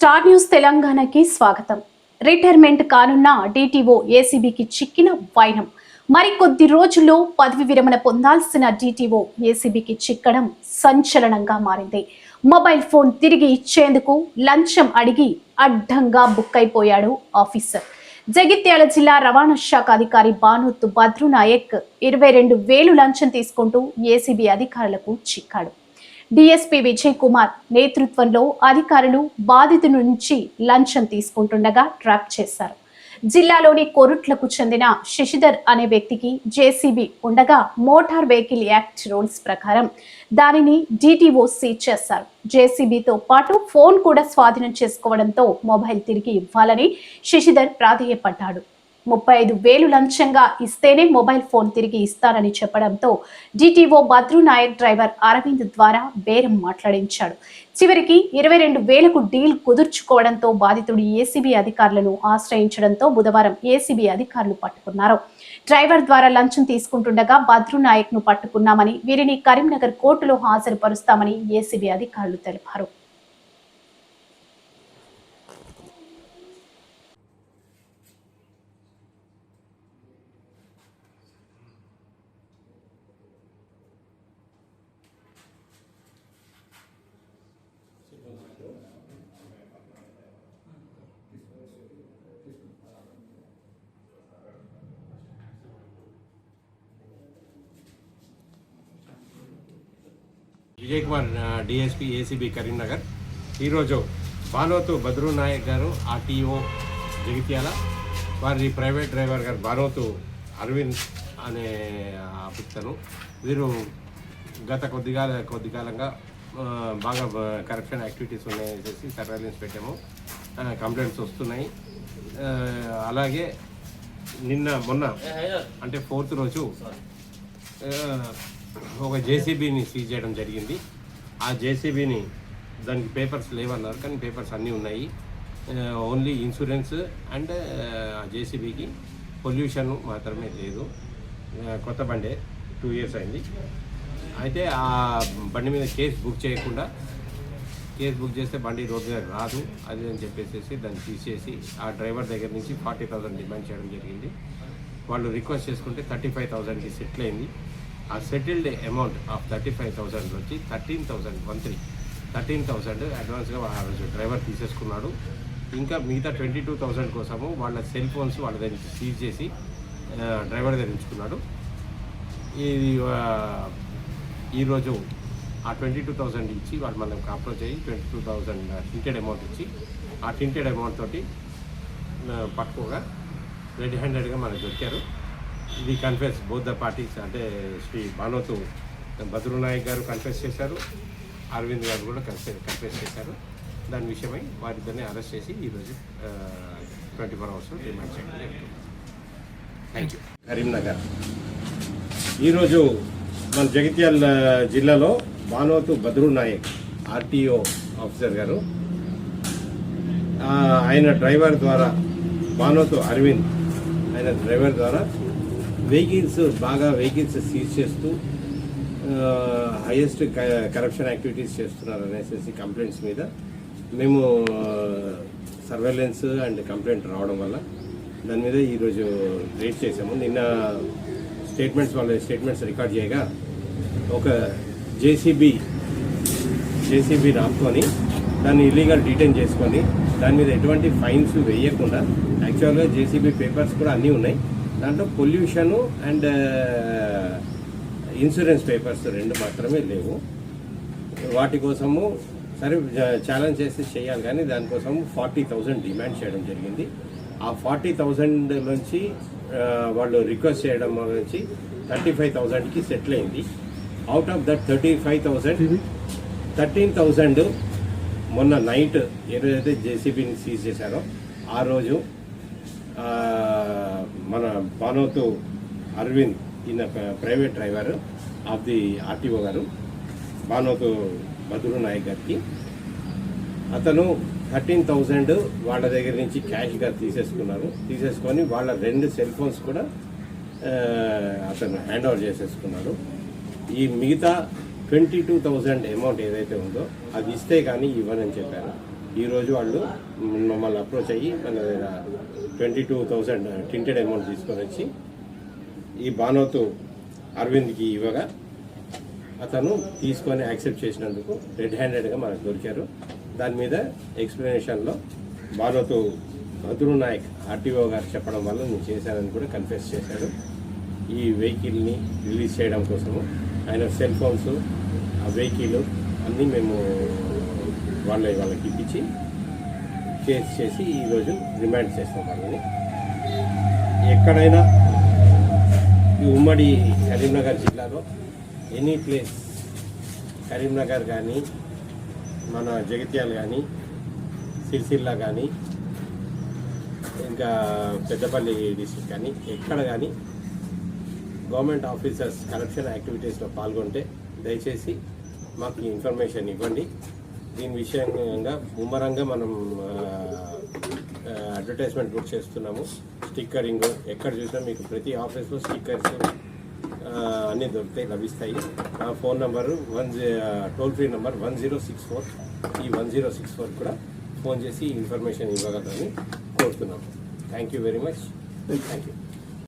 Star news తెలంగాణకి స్వాగతం. Retirement కానున్న డిటిఓ ఏసీబీకి చిక్కిన వైనం. మరికొద్ది రోజుల్లో పదవి విరమణ పొందాల్సిన డిటిఓ ఏసీబీకి చిక్కడం సంచలనంగా మారింది. మొబైల్ ఫోన్ తిరిగి ఇచ్చేందుకు లంచం అడిగి అడ్డంగా బుక్ అయిపోయాడు ఆఫీసర్. జగిత్యాల జిల్లా రవాణా శాఖ అధికారి బానోత్తు బద్రు నాయక్ ఇరవై రెండు వేలు లంచం తీసుకుంటూ ఏసీబీ అధికారులకు చిక్కాడు. డిఎస్పీ విజయ్ కుమార్ నేతృత్వంలో అధికారులు బాధితుల నుంచి లంచం తీసుకుంటుండగా ట్రాప్ చేశారు. జిల్లాలోని కొరుట్లకు చెందిన శశిధర్ అనే వ్యక్తికి జేసీబీ ఉండగా మోటార్ వెహికల్ యాక్ట్ రూల్స్ ప్రకారం దానిని డిటిఓ సీజ్ చేశారు. జేసీబీతో పాటు ఫోన్ కూడా స్వాధీనం చేసుకోవడంతో మొబైల్ తిరిగి ఇవ్వాలని శశిధర్ ప్రాధేయపడ్డాడు. ముప్పై ఐదు వేలు లంచంగా ఇస్తేనే మొబైల్ ఫోన్ తిరిగి ఇస్తానని చెప్పడంతో డిటిఓ బద్రు నాయక్ డ్రైవర్ అరవింద్ ద్వారా బేరం మాట్లాడించాడు. చివరికి ఇరవై రెండు వేలకు డీల్ కుదుర్చుకోవడంతో బాధితుడు ఏసీబీ అధికారులను ఆశ్రయించడంతో బుధవారం ఏసీబీ అధికారులు పట్టుకున్నారు. డ్రైవర్ ద్వారా లంచం తీసుకుంటుండగా బద్రు నాయక్ను పట్టుకున్నామని వీరిని కరీంనగర్ కోర్టులో హాజరుపరుస్తామని ఏసీబీ అధికారులు తెలిపారు. Vijay Kumar DSP ACB Karimnagar. ఈరోజు బానోతు బద్రు నాయక్ గారు ఆర్టీఓ జగిత్యాల వారి ప్రైవేట్ డ్రైవర్ గారు బానోతు అరవింద్ అనే అభిత్తను వీరు గత కొద్ది కాల కొద్ది కాలంగా బాగా కరప్షన్ యాక్టివిటీస్ ఉన్నాయని చెప్పి సర్వేలెన్స్ పెట్టాము. కంప్లైంట్స్ వస్తున్నాయి. అలాగే నిన్న మొన్న అంటే ఫోర్త్ రోజు ఒక జేసీబీని సీజ్ చేయడం జరిగింది. ఆ జేసీబీని దానికి పేపర్స్ లేవన్నారు కానీ పేపర్స్ అన్నీ ఉన్నాయి. ఓన్లీ ఇన్సూరెన్స్ అండ్ జేసీబీకి పొల్యూషన్ మాత్రమే లేదు. కొత్త బండే టూ ఇయర్స్ అయింది. అయితే ఆ బండి మీద కేసు బుక్ చేయకుండా కేసు బుక్ చేస్తే బండి రోడ్డు మీద రాదు అది అని చెప్పేసి దాన్ని తీసేసి ఆ డ్రైవర్ దగ్గర నుంచి ఫార్టీ థౌసండ్ డిమాండ్ చేయడం జరిగింది. వాళ్ళు రిక్వెస్ట్ చేసుకుంటే థర్టీ ఫైవ్ థౌసండ్కి సెటిల్ అయింది. ఆ settled amount of thirty five thousand వచ్చి thirteen thousand one three thirteen thousand అడ్వాన్స్గా ఆ రోజు డ్రైవర్ తీసేసుకున్నాడు. ఇంకా మిగతా ట్వంటీ టూ థౌసండ్ కోసము వాళ్ళ సెల్ ఫోన్స్ వాళ్ళ దగ్గర నుంచి సీజ్ చేసి డ్రైవర్ దగ్గర ఉంచుకున్నాడు. ఇది ఈరోజు ఆ ట్వంటీ టూ థౌసండ్ ఇచ్చి వాళ్ళు మనకు అప్రోచ్ అయ్యి twenty two thousand tinted amount ఇచ్చి ఆ టింటెడ్ అమౌంట్ తోటి పట్టుకోగా రెడ్ హ్యాండెడ్గా మనకు దొరికారు. ఇది కన్ఫెస్ బోత్ ద పార్టీస్ అంటే శ్రీ భానోతు బద్రు నాయక్ గారు కన్ఫెస్ చేశారు అరవింద్ గారు కూడా కన్ఫెస్ కన్ఫెస్ చేశారు. దాని విషయమై వారిద్దరిని అరెస్ట్ చేసి ఈరోజు ట్వంటీ ఫోర్ అవర్స్ డిమాండ్ చేయడం జరుగుతుంది. Thank you Karimnagar. ఈరోజు మన జగిత్యాల జిల్లాలో భానోతు బద్రు నాయక్ ఆర్టీఓ ఆఫీసర్ గారు ఆయన డ్రైవర్ ద్వారా భానోతు అరవింద్ ఆయన డ్రైవర్ ద్వారా వెహికల్స్ బాగా వెహికల్స్ సీజ్ చేస్తూ హైయెస్ట్ కరప్షన్ యాక్టివిటీస్ చేస్తున్నారు అనేసి కంప్లైంట్స్ మీద. మేము సర్వేలెన్స్ అండ్ కంప్లైంట్ రావడం వల్ల దాని మీద ఈరోజు రేట్ చేసాము నిన్న స్టేట్మెంట్స్ వాళ్ళ స్టేట్మెంట్స్ రికార్డ్ చేయగా ఒక జేసీబీ జేసీబీ రాసుకొని దాన్ని ఇల్లీగల్ డీటైన్ చేసుకొని దాని మీద ఎటువంటి ఫైన్స్ వేయకుండా యాక్చువల్గా జేసీబీ పేపర్స్ కూడా అన్నీ ఉన్నాయి. దాంట్లో పొల్యూషను అండ్ ఇన్సూరెన్స్ పేపర్స్ రెండు మాత్రమే లేవు. వాటి కోసము సరే ఛాలెంజ్ చేసి చేయాలి కానీ దానికోసం ఫార్టీ థౌజండ్ డిమాండ్ చేయడం జరిగింది. ఆ ఫార్టీ థౌజండ్ నుంచి వాళ్ళు రిక్వెస్ట్ చేయడం నుంచి థర్టీ ఫైవ్ థౌజండ్కి సెటిల్ అయింది. Out of that thirty five thousand thirteen thousand మొన్న నైట్ ఏదైతే జేసీబీని సీజ్ చేశారో ఆ రోజు మన బానోతు అరవింద్ ఈయన private driver of the RTO గారు బానోతు బదురు నాయక్ గారికి. అతను థర్టీన్ థౌజండ్ వాళ్ళ దగ్గర నుంచి క్యాష్గా తీసేసుకున్నారు. తీసేసుకొని వాళ్ళ రెండు సెల్ ఫోన్స్ కూడా అతను హ్యాండ్ ఓవర్ చేసేసుకున్నాడు. ఈ మిగతా ట్వంటీ టూ థౌజండ్ అమౌంట్ ఏదైతే ఉందో అది ఇస్తే కానీ ఇవ్వనని చెప్పారు. ఈరోజు వాళ్ళు మమ్మల్ని అప్రోచ్ అయ్యి మన దగ్గర twenty two thousand tinted amount తీసుకొని వచ్చి ఈ బానోతు అరవింద్కి ఇవ్వగా అతను తీసుకొని యాక్సెప్ట్ చేసినందుకు రెడ్ హ్యాండెడ్గా మనకు దొరికారు. దాని మీద ఎక్స్ప్లెనేషన్లో బానోతు భద్రు నాయక్ ఆర్టీఓ గారు చెప్పడం వల్ల నేను చేశానని కూడా కన్ఫెస్ చేశాడు ఈ వెహికల్ని రిలీజ్ చేయడం కోసము. ఆయన సెల్ ఫోన్స్ ఆ వెహికల్ అన్నీ మేము వాళ్ళే వాళ్ళకి ఇప్పించి కేసు చేసి ఈరోజు రిమాండ్ చేస్తాం వాళ్ళని. ఎక్కడైనా ఈ ఉమ్మడి కరీంనగర్ జిల్లాలో ఎనీ ప్లేస్ కరీంనగర్ కానీ మన జగిత్యాల కానీ సిరిసిల్ల కానీ ఇంకా పెద్దపల్లి డిస్ట్రిక్ట్ కానీ ఎక్కడ కానీ గవర్నమెంట్ ఆఫీసర్స్ కరప్షన్ యాక్టివిటీస్లో పాల్గొంటే దయచేసి మాకు ఇన్ఫర్మేషన్ ఇవ్వండి. దీని విషయంగా ముమ్మరంగా మనం అడ్వర్టైజ్మెంట్ బుక్ చేస్తున్నాము. స్టిక్కరింగ్ ఎక్కడ చూసినా మీకు ప్రతి ఆఫీస్లో స్టిక్కర్స్ అన్నీ దొరుకుతాయి లభిస్తాయి. నా phone number one toll free number one zero six four. ఈ వన్ జీరో సిక్స్ ఫోర్ కూడా ఫోన్ చేసి ఇన్ఫర్మేషన్ ఇవ్వగలరని కోరుతున్నాము. Thank you very much thank you